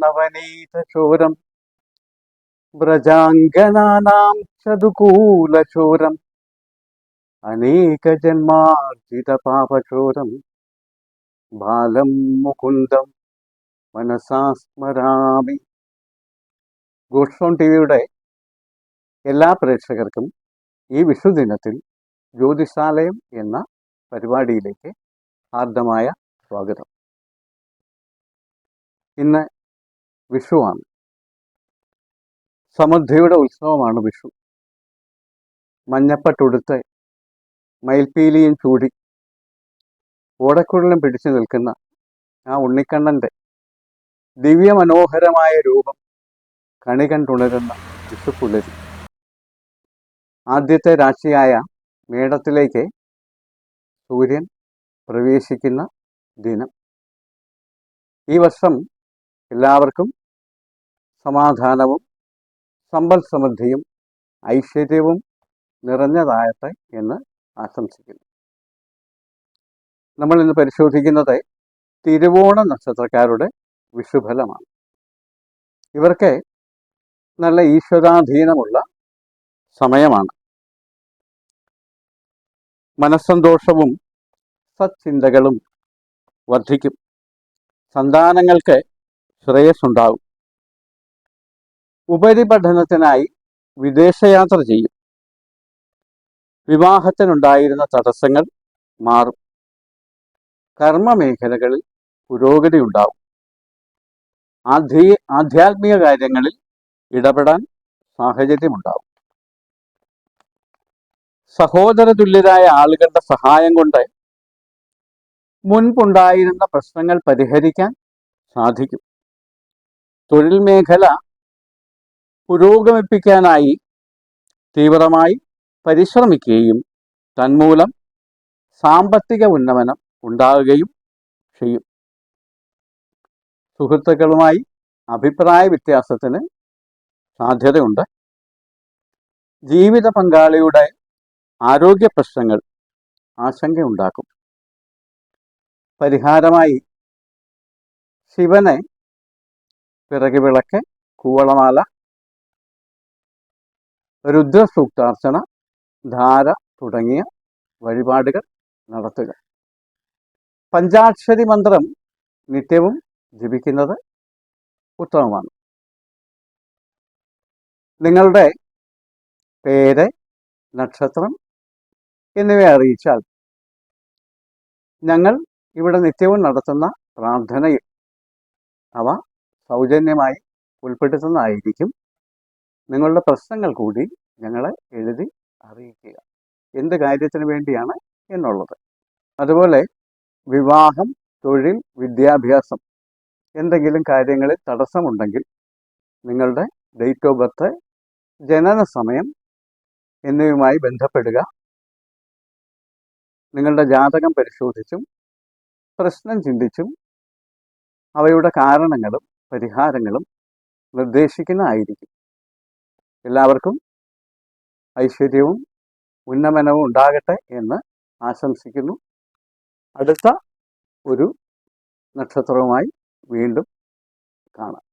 നവനീതശോരം. വ്രജാംഗനാനാം ചതുകൂലചോരം അനേകജന്മാർജിതപാപചോരം ബാലം മുകുന്ദം മനസാ സ്മരാമി ടി വിയുടെ എല്ലാ പ്രേക്ഷകർക്കും ഈ വിഷുദിനത്തിൽ ജ്യോതിഷാലയം എന്ന പരിപാടിയിലേക്ക് ഹാർദമായ സ്വാഗതം. ഇന്ന് വിഷുവാണ് സമൃദ്ധിയുടെ ഉത്സവമാണ് വിഷു. മഞ്ഞപ്പട്ടുടുത്ത് മയിൽപ്പീലിയും ചൂടി ഓടക്കുഴലും പിടിച്ചു നിൽക്കുന്ന ആ ഉണ്ണിക്കണ്ണന്റെ ദിവ്യമനോഹരമായ രൂപം കണി കണ്ടുണരുന്ന വിഷുപ്പുലരി ആദ്യത്തെ രാശിയായ മേടത്തിലേക്ക് സൂര്യൻ പ്രവേശിക്കുന്ന ദിനം. ഈ വർഷം എല്ലാവർക്കും സമാധാനവും സമ്പൽ സമൃദ്ധിയും ഐശ്വര്യവും നിറഞ്ഞതാകട്ടെ എന്ന് ആശംസിക്കുന്നു. നമ്മൾ ഇന്ന് പരിശോധിക്കുന്നത് തിരുവോണ നക്ഷത്രക്കാരുടെ വിഷുഫലമാണ്. ഇവർക്ക് നല്ല ഈശ്വരാധീനമുള്ള സമയമാണ്. മനസ്സന്തോഷവും സച്ചിന്തകളും വർദ്ധിക്കും. സന്താനങ്ങൾക്ക് ശ്രേയസ്സുണ്ടാകും. ഉപരിപഠനത്തിനായി വിദേശയാത്ര ചെയ്യും. വിവാഹത്തിനുണ്ടായിരുന്ന തടസ്സങ്ങൾ മാറും. കർമ്മമേഖലകളിൽ പുരോഗതി ഉണ്ടാവും ആധ്യ ആധ്യാത്മിക കാര്യങ്ങളിൽ ഇടപെടാൻ സാഹചര്യമുണ്ടാവും സഹോദര തുല്യരായ ആളുകളുടെ സഹായം കൊണ്ട് മുൻപുണ്ടായിരുന്ന പ്രശ്നങ്ങൾ പരിഹരിക്കാൻ സാധിക്കും. തൊഴിൽ മേഖല പുരോഗമിപ്പിക്കാനായി തീവ്രമായി പരിശ്രമിക്കുകയും തന്മൂലം സാമ്പത്തിക ഉന്നമനം ഉണ്ടാവുകയും ചെയ്യും. സുഹൃത്തുക്കളുമായി അഭിപ്രായ വ്യത്യാസത്തിന് സാധ്യതയുണ്ട്. ജീവിത പങ്കാളിയുടെ ആരോഗ്യ പ്രശ്നങ്ങൾ ആശങ്കയുണ്ടാക്കും. പരിഹാരമായി ശിവനെ പിറകി വിളക്ക് കൂവളമാല രുദ്രസൂക്താർച്ചന ധാര തുടങ്ങിയ വഴിപാടുകൾ നടത്തുക. പഞ്ചാക്ഷരി മന്ത്രം നിത്യവും ജപിക്കുന്നത് ഉത്തമമാണ്. നിങ്ങളുടെ പേര് നക്ഷത്രം എന്നിവ അറിയിച്ചാൽ ഞങ്ങൾ ഇവിടെ നിത്യവും നടത്തുന്ന പ്രാർത്ഥനയിൽ അവ സൗജന്യമായി ഉൾപ്പെടുത്തുന്നതായിരിക്കും. നിങ്ങളുടെ പ്രശ്നങ്ങൾ കൂടി ഞങ്ങളെ എഴുതി അറിയിക്കുക. എന്ത് കാര്യത്തിന് വേണ്ടിയാണ് എന്നുള്ളത്. അതുപോലെ വിവാഹം തൊഴിൽ വിദ്യാഭ്യാസം എന്തെങ്കിലും കാര്യങ്ങളിൽ തടസ്സമുണ്ടെങ്കിൽ നിങ്ങളുടെ ഡേറ്റ് ഓഫ് ബർത്ത് ജനന സമയം എന്നിവയുമായി ബന്ധപ്പെടുക. നിങ്ങളുടെ ജാതകം പരിശോധിച്ചും പ്രശ്നം ചിന്തിച്ചും അവയുടെ കാരണങ്ങളും പരിഹാരങ്ങളും നിർദ്ദേശിക്കുന്നതായിരിക്കും. എല്ലാവർക്കും ഐശ്വര്യവും ഉന്നമനവും ഉണ്ടാകട്ടെ എന്ന് ആശംസിക്കുന്നു. അടുത്ത ഒരു നക്ഷത്രവുമായി വീണ്ടും കാണാം.